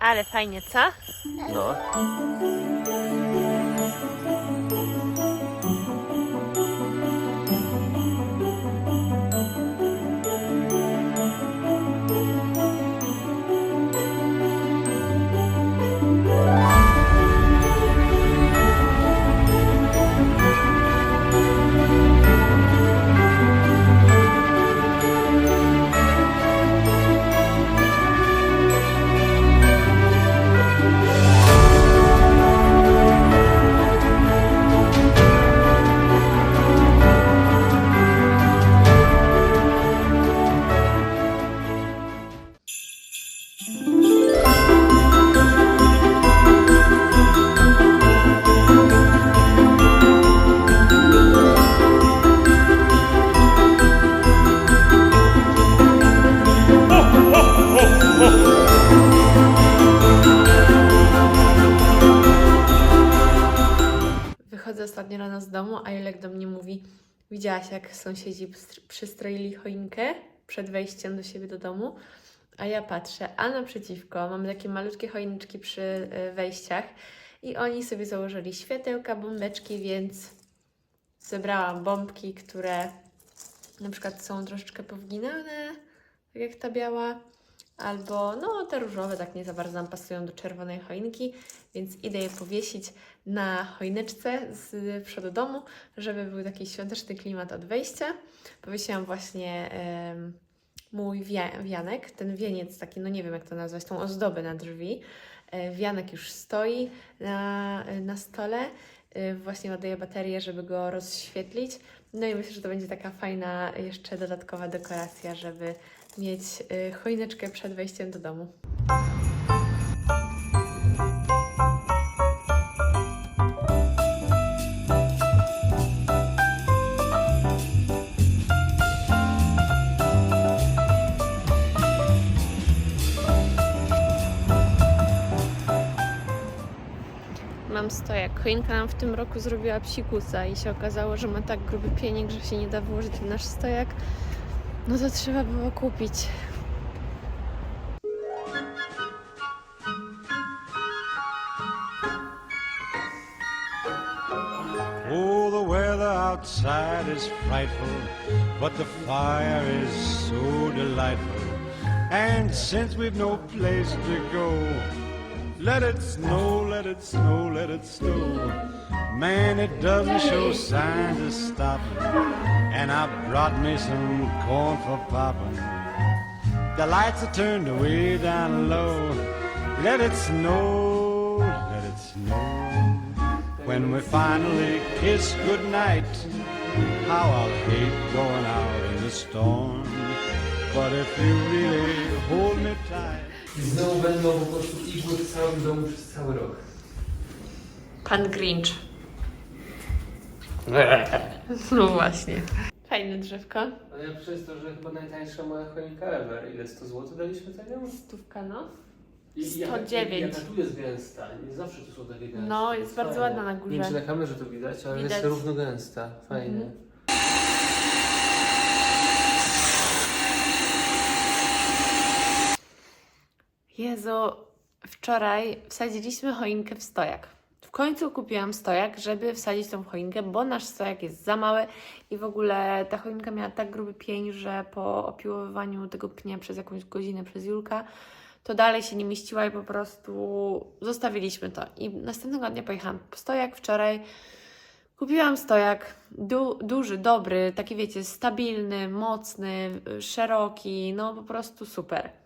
Ale fajnie, co? No. Rano z domu, a Julek do mnie mówi Widziałaś, jak sąsiedzi przystroili choinkę przed wejściem do siebie do domu? A ja patrzę, a naprzeciwko mamy takie malutkie choineczki przy y, wejściach i oni sobie założyli światełka, bombeczki, więc zebrałam bombki, które na przykład są troszeczkę powginane, tak jak ta biała, albo no te różowe tak nie za bardzo nam pasują do czerwonej choinki, więc idę je powiesić na choineczce z przodu domu, żeby był taki świąteczny klimat od wejścia. Powiesiłam właśnie mój wia- wianek, ten wieniec taki, no nie wiem jak to nazwać, tą ozdobę na drzwi. E, Wianek już stoi na, na stole. E, Właśnie ładuję baterię, żeby go rozświetlić. No i myślę, że to będzie taka fajna jeszcze dodatkowa dekoracja, żeby mieć e, choineczkę przed wejściem do domu. Choinka nam w tym roku zrobiła psikusa i się okazało, że ma tak gruby pienik, że się nie da włożyć w nasz stojak. No to trzeba było kupić. Oh, the weather outside is frightful, but the fire is so delightful. And since we've no place to go, let it snow, let it snow, let it snow. Man, it doesn't show signs of stopping. And I brought me some corn for popping. The lights are turned way down low. Let it snow, let it snow. When we finally kiss goodnight, how I'll hate going out in the storm. But if you really hold me tight. I znowu będą po prostu igły w całym domu przez cały rok. Pan Grinch. No właśnie. Fajne drzewko. Ale ja przez to, że chyba najtańsza moja choinka ever. Ile? 100 zł daliśmy za nią? Stówka, no. I, i jaka- 109. Jaka tu jest gęsta. Nie zawsze tu są takie gęste. No, jest bardzo Fajne. ładna na górze. Nie wiem, czy na kamerze to widać, ale Widać. jest równo gęsta. Fajnie. Mhm. Jezu, wczoraj wsadziliśmy choinkę w stojak. W końcu kupiłam stojak, żeby wsadzić tą choinkę, bo nasz stojak jest za mały i w ogóle ta choinka miała tak gruby pień, że po opiłowywaniu tego pnia przez jakąś godzinę przez Julka, to dalej się nie mieściła i po prostu zostawiliśmy to. I następnego dnia pojechałam po stojak wczoraj. Kupiłam stojak du- duży, dobry, taki wiecie, stabilny, mocny, szeroki, no po prostu super.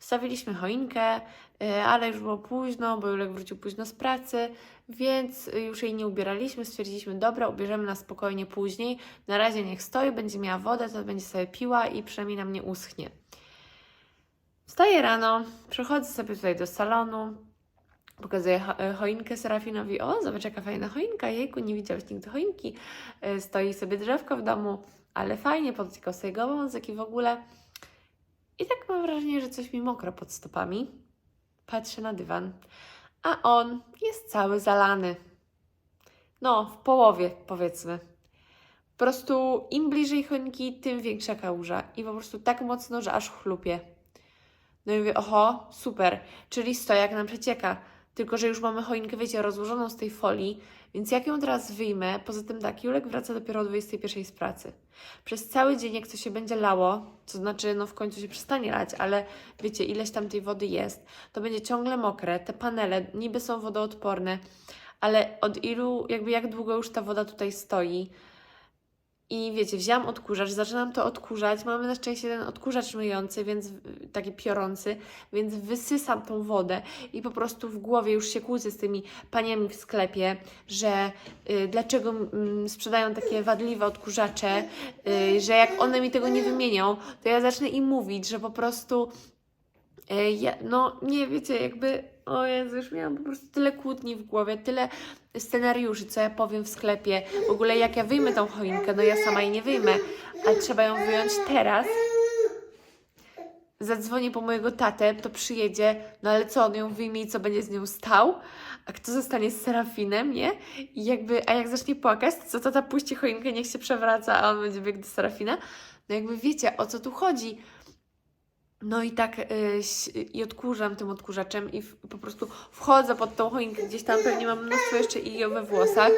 Wstawiliśmy choinkę, y, ale już było późno, bo Julek wrócił późno z pracy, więc y, już jej nie ubieraliśmy. Stwierdziliśmy, dobra, ubierzemy na spokojnie później. Na razie niech stoi, będzie miała wodę, to będzie sobie piła i przynajmniej nam nie uschnie. Wstaję rano, przychodzę sobie tutaj do salonu, pokazuję e, choinkę Serafinowi. O, zobacz jaka fajna choinka, jejku, nie widziałeś nigdy choinki. E, Stoi sobie drzewko w domu, ale fajnie, podotykał sobie gałązek i w ogóle. I tak mam wrażenie, że coś mi mokro pod stopami. Patrzę na dywan, a on jest cały zalany. No, w połowie powiedzmy. Po prostu im bliżej choinki, tym większa kałuża. I po prostu tak mocno, że aż chlupie. No i mówię, oho, super, czyli stojak nam przecieka. Tylko, że już mamy choinkę, wiecie, rozłożoną z tej folii, więc jak ją teraz wyjmę, poza tym tak, Julek wraca dopiero o 21 z pracy. Przez cały dzień, jak to się będzie lało, to znaczy, no w końcu się przestanie lać, ale wiecie, ileś tam tej wody jest, to będzie ciągle mokre, te panele niby są wodoodporne, ale od ilu, jakby jak długo już ta woda tutaj stoi, i wiecie, wzięłam odkurzacz, zaczynam to odkurzać. Mamy na szczęście ten odkurzacz myjący, więc taki piorący, więc wysysam tą wodę i po prostu w głowie już się kłócę z tymi paniami w sklepie, że y, dlaczego mm, sprzedają takie wadliwe odkurzacze, y, że jak one mi tego nie wymienią, to ja zacznę im mówić, że po prostu y, ja, no nie wiecie, jakby o Jezu, już miałam po prostu tyle kłótni w głowie, tyle scenariuszy, co ja powiem w sklepie. W ogóle jak ja wyjmę tą choinkę, no ja sama jej nie wyjmę, ale trzeba ją wyjąć teraz. Zadzwonię po mojego tatę, to przyjedzie, no ale co, on ją wyjmie i co, będzie z nią stał? A kto zostanie z Serafinem, nie? I jakby, a jak zacznie płakać, to co tata puści choinkę, niech się przewraca, a on będzie biegł do Serafina? No jakby wiecie, o co tu chodzi. No i tak ś- i odkurzam tym odkurzaczem i po prostu wchodzę pod tą choinkę, gdzieś tam pewnie mam mnóstwo jeszcze igieł we włosach.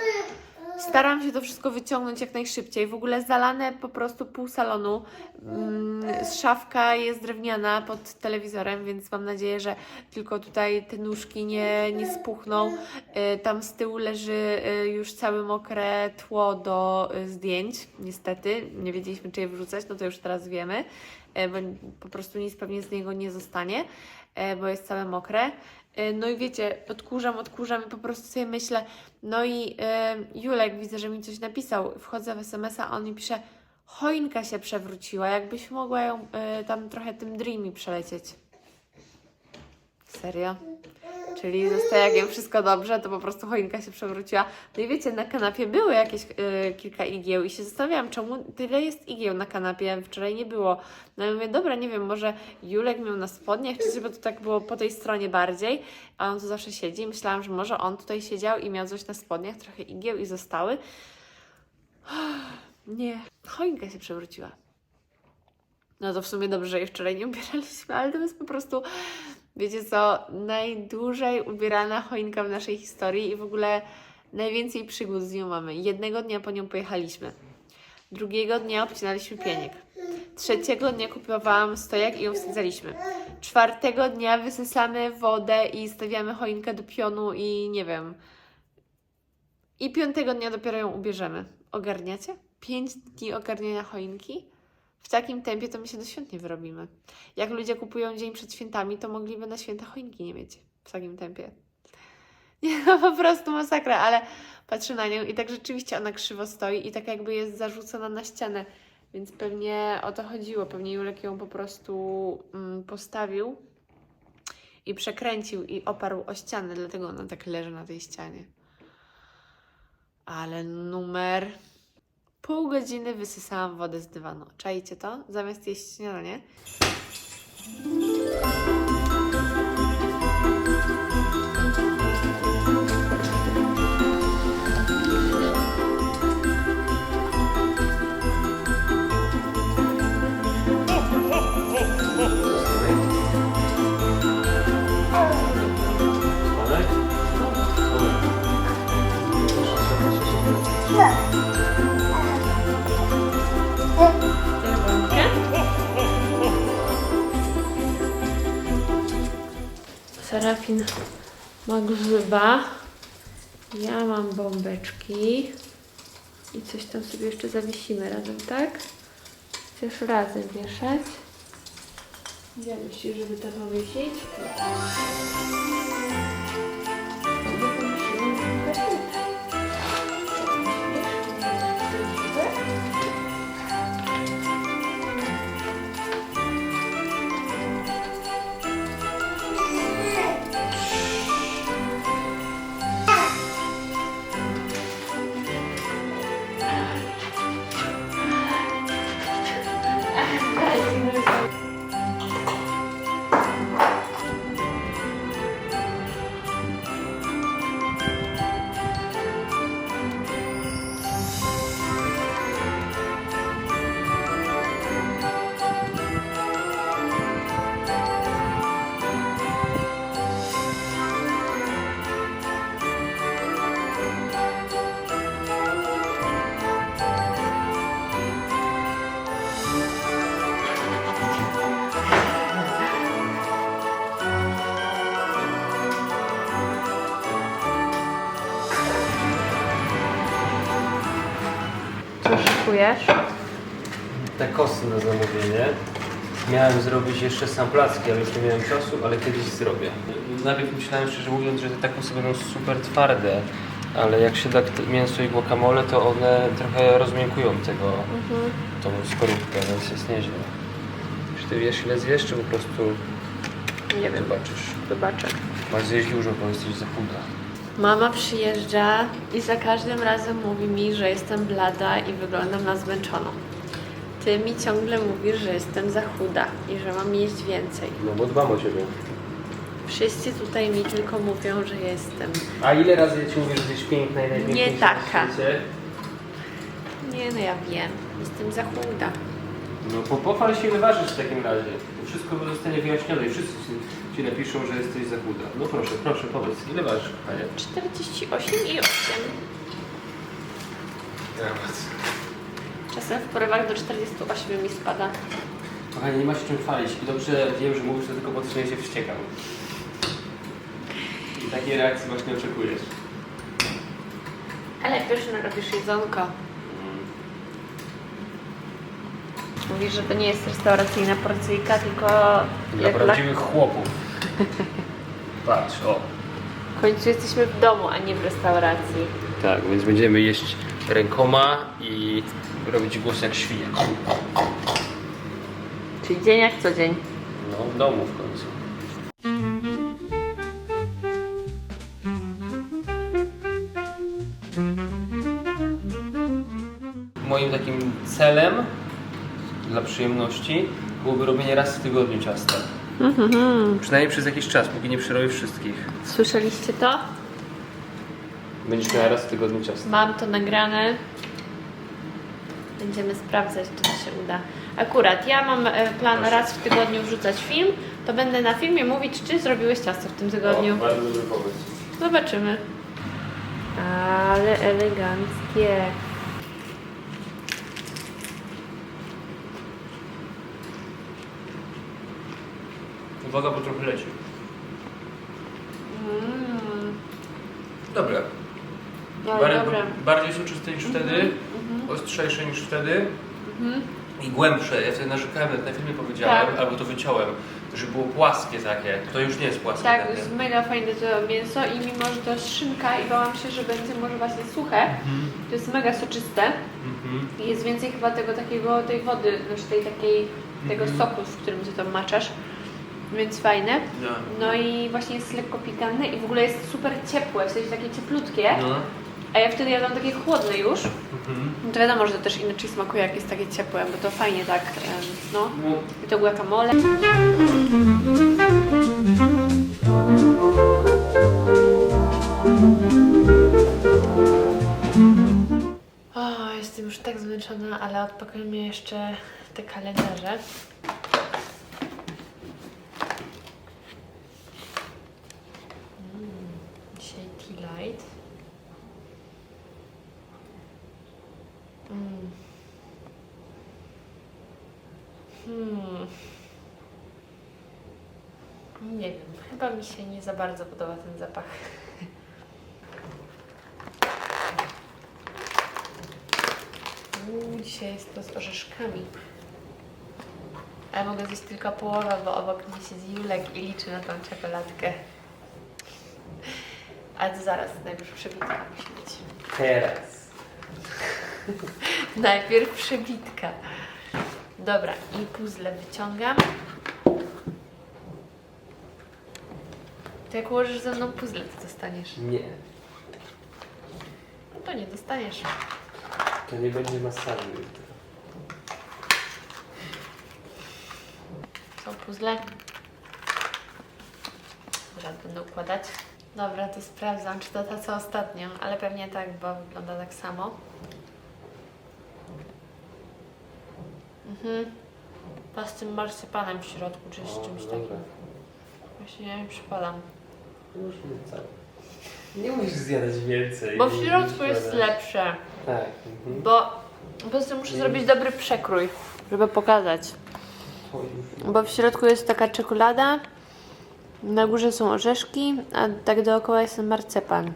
Staram się to wszystko wyciągnąć jak najszybciej. W ogóle zalane po prostu pół salonu. Mm, szafka jest drewniana pod telewizorem, więc mam nadzieję, że tylko tutaj te nóżki nie, nie spuchną. Y, Tam z tyłu leży y, już całe mokre tło do zdjęć. Niestety, nie wiedzieliśmy czy je wrzucać, no to już teraz wiemy, bo po prostu nic pewnie z niego nie zostanie, y, bo jest całe mokre. Y, No i wiecie, odkurzam, odkurzam i po prostu sobie myślę, no i Julek widzę, że mi coś napisał. Wchodzę w SMS-a, on mi pisze, choinka się przewróciła, jakbyś mogła ją tam trochę tym Dreamy przelecieć. Serio? Czyli ze stojakiem wszystko dobrze, to po prostu choinka się przewróciła. No i wiecie, na kanapie były jakieś y, kilka igieł i się zastanawiałam, czemu tyle jest igieł na kanapie, wczoraj nie było. No i mówię, dobra, nie wiem, może Julek miał na spodniach, czy bo to tak było po tej stronie bardziej, a on tu zawsze siedzi. Myślałam, że może on tutaj siedział i miał coś na spodniach, trochę igieł i zostały. Nie, choinka się przewróciła. No to w sumie dobrze, że jej wczoraj nie ubieraliśmy, ale to jest po prostu, wiecie co, najdłużej ubierana choinka w naszej historii i w ogóle najwięcej przygód z nią mamy. Jednego dnia po nią pojechaliśmy. Drugiego dnia obcinaliśmy pieniek. Trzeciego dnia kupowałam stojak i ją wsadzaliśmy. Czwartego dnia wysysamy wodę i stawiamy choinkę do pionu i nie wiem. I piątego dnia dopiero ją ubierzemy. Ogarniacie? Pięć dni ogarniania choinki? W takim tempie to my się do świąt nie wyrobimy. Jak ludzie kupują dzień przed świętami, to mogliby na święta choinki nie mieć w takim tempie. Nie, no po prostu masakra, ale patrzę na nią i tak rzeczywiście ona krzywo stoi i tak jakby jest zarzucona na ścianę, więc pewnie o to chodziło. Pewnie Julek ją po prostu mm, postawił i przekręcił i oparł o ścianę, dlatego ona tak leży na tej ścianie. Ale numer Pół godziny wysysałam wodę z dywanu. Czajcie to? Zamiast jeść śniadanie. Serafin ma grzyba. Ja mam bombeczki. I coś tam sobie jeszcze zawiesimy razem, tak? Chcesz razem wieszać? Gdzie myślisz, żeby to powiesić? Szykujesz? Te kosy na zamówienie. Miałem zrobić jeszcze sam placki, ale już nie miałem czasu, ale kiedyś zrobię. Najpierw myślałem szczerze mówiąc, że te takosy będą super twarde, ale jak się da mięso i guacamole, to one trochę rozmiękują tego, Mhm. tą skorupkę, więc jest nieźle. Czy ty wiesz ile zjesz, czy po prostu Nie wiem, zobaczysz? zobaczę. Masz zjeść dużo, bo jesteś za chuda. Mama przyjeżdża i za każdym razem mówi mi, że jestem blada i wyglądam na zmęczoną. Ty mi ciągle mówisz, że jestem za chuda i że mam jeść więcej. No bo dbam o ciebie. Wszyscy tutaj mi tylko mówią, że jestem. A ile razy ja ci mówię, że jesteś piękna i najpiękniejsza Nie taka. na świecie? Nie no, ja wiem. Jestem za chuda. No po, pochwal się ile ważysz w takim razie. To wszystko zostanie wyjaśnione i wszyscy ci, napiszą, że jesteś za chuda. No proszę, proszę, powiedz, ile ważysz, kochanie? 48 i 8. Dramat. Czasem w porywach do 48 mi spada. Kochanie, nie ma się czym chwalić i dobrze wiem, że mówisz to tylko po to, że ja się wściekam. I takiej reakcji właśnie oczekujesz. Ale pierwszy narobisz jedzonko. Mówisz, że to nie jest restauracyjna porcyjka, tylko Dla jak dla... prawdziwych chłopów. Patrz, o. w końcu jesteśmy w domu, a nie w restauracji. Tak, więc będziemy jeść rękoma i robić głos jak świnia. Czyli dzień jak co dzień. No, w domu w końcu. Moim takim celem dla przyjemności byłoby robienie raz w tygodniu ciasta. Przynajmniej przez jakiś czas, póki nie przerobię wszystkich. Słyszeliście to? Będziesz miała raz w tygodniu ciasta. Mam to nagrane. Będziemy sprawdzać, czy to się uda. Akurat ja mam e, plan Proszę. raz w tygodniu wrzucać film, to będę na filmie mówić, czy zrobiłeś ciasto w tym tygodniu. O, bardzo dobry pomysł. Zobaczymy. Ale eleganckie. Uwaga, bo trochę leci. Mm, Dobre. ale Bar- dobre. bardziej soczyste niż wtedy, ostrzejsze niż wtedy Mhm. i głębsze. Ja wtedy narzekałem, na filmie powiedziałem, Tak. albo to wyciąłem, że było płaskie takie. To już nie jest płaskie Tak, to takie. jest mega fajne to mięso i mimo, że to jest szynka i bałam się, że będzie może właśnie suche, Mhm. to jest mega soczyste Mhm. i jest więcej chyba tego takiego, tej wody, znaczy tej takiej, tego Mhm. soku, w którym ty tam maczasz, więc fajne. No. No i właśnie jest lekko pikantne i w ogóle jest super ciepłe, w sensie takie cieplutkie, No. a ja wtedy jadłam takie chłodne już, Mhm. no to wiadomo, że to też inaczej smakuje, jak jest takie ciepłe, bo to fajnie tak, em, no. No. I to guacamole. O, jestem już tak zmęczona, ale odpakujemy jeszcze te kalendarze. Mm, Dzisiaj tea light. Mm. Hmm. Nie wiem, chyba mi się nie za bardzo podoba ten zapach. Uuu, dzisiaj jest to z orzeszkami. A ja mogę zjeść tylko połowę, bo obok mnie siedzi Julek i liczy na tą czekoladkę. Ale to zaraz, najpierw przebitka musi być. Teraz. Najpierw przebitka. Dobra, i puzzle wyciągam. To jak ułożysz ze mną puzzle, to dostaniesz. Nie. No to nie dostaniesz. To nie będzie masażu jutro. Są puzzle. Zaraz będę układać. Dobra, to sprawdzam, czy to ta co ostatnio, ale pewnie tak, bo wygląda tak samo. Mhm. Ta z tym marsypanem w środku, czy z O, czymś dobra. takim. Właśnie nie przypadam. Już nie musisz zjadać więcej. Bo w Nie środku musisz jest zjadać. lepsze. Tak. Mhm. Bo po prostu muszę zrobić dobry przekrój, żeby pokazać. Już. Bo w środku jest taka czekolada, na górze są orzeszki, a tak dookoła jest marcepan.